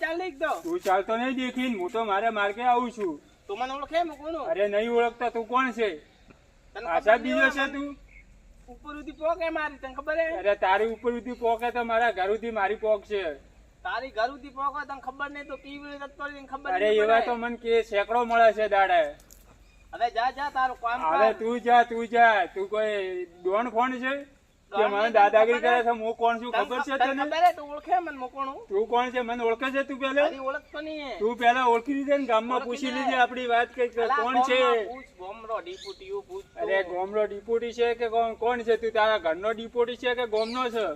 ચાલ નહીં તો તું ચાલતો નહીં દેખીને હું તો મારે માર્ગે આવું છું. તું મને ઓળખે હું અરે નહીં ઓળખતો તું કોણ છે? આશા બીજો છે તું? ઉપર સુધી પોકે મારી તને ખબર હે? અરે તારી ઉપર સુધી પોકે તો મારા ઘર સુધી મારી પોક છે. તારી ઘર પોકો તને ખબર નહીં તો કેવી રીતે જતો રહી ખબર અરે એવા તો મને કે સેકડો મળે છે દાડે. હવે જા જા તારું કામ હવે તું જા તું જા. તું કોઈ ડોન ફોન છે? કે મને દાદાગીરી કરે છે હું કોણ છું? ખબર છે તને? ખબર તું ઓળખે મને મોકોણું? તું કોણ છે? મને ઓળખે છે તું પેલા? ઓળખ તો નહીં. તું પહેલા ઓળખી લીધે ને ગામમાં પૂછી. લીધી. આપડી વાત કે કોણ છે? ગોમડો, ડીપુટીઓ પૂછ અરે ગોમરો ડીપોટી છે કે કોણ કોણ છે? તું તારા ઘરનો ડીપોટી છે કે ગોમનો છે?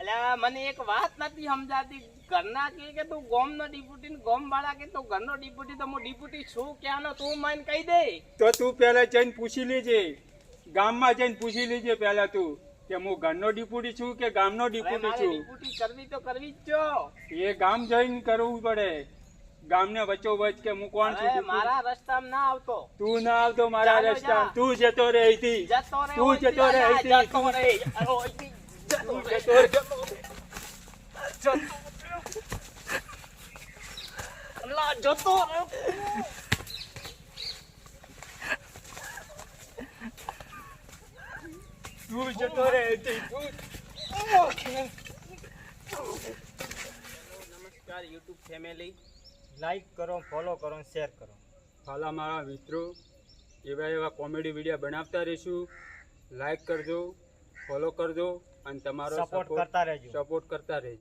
અલ્યા, મને એક વાત નથી સમજાતી. ઘરના કે કે તું ગોમનો ડીપુટી ને ગોમ વાળા કે તું ઘરનો ડિપ્યુટી તો હું ડીપુટી છું ક્યાંનો? તું મને કહી દે. તો તું પેલા જઈને પૂછી લેજે. ગામમાં જઈને પૂછી લેજે પહેલા તું. કે હું ઘરનો ડિપ્યુટી છું કે ગામનો ડિપ્યુટી છું? ડિપ્યુટી કરવી તો કરવી જ છો. એ ગામ જઈને કરવું પડે. ગામને વચ્ચો વચ કે હું કોણ છું મારા રસ્તામાં ના આવતો. તું ના આવતો મારા રસ્તા તું જતો રે અહીંથી. તું જતો રે અહીંથી. જતો રે જતો રે. જતો. જતો તું જતો રે અહીંથી. નમસ્કાર યુટ્યુબ ફેમિલી. લાઈક કરો ફોલો કરો શેર કરો. હાલા મારા મિત્રો એવા એવા કોમેડી વીડિયો બનાવતા રહીશું. લાઈક કરજો ફોલો કરજો અને તમારો સપોર્ટ કરતા રહેજો. સપોર્ટ કરતા રહેજો.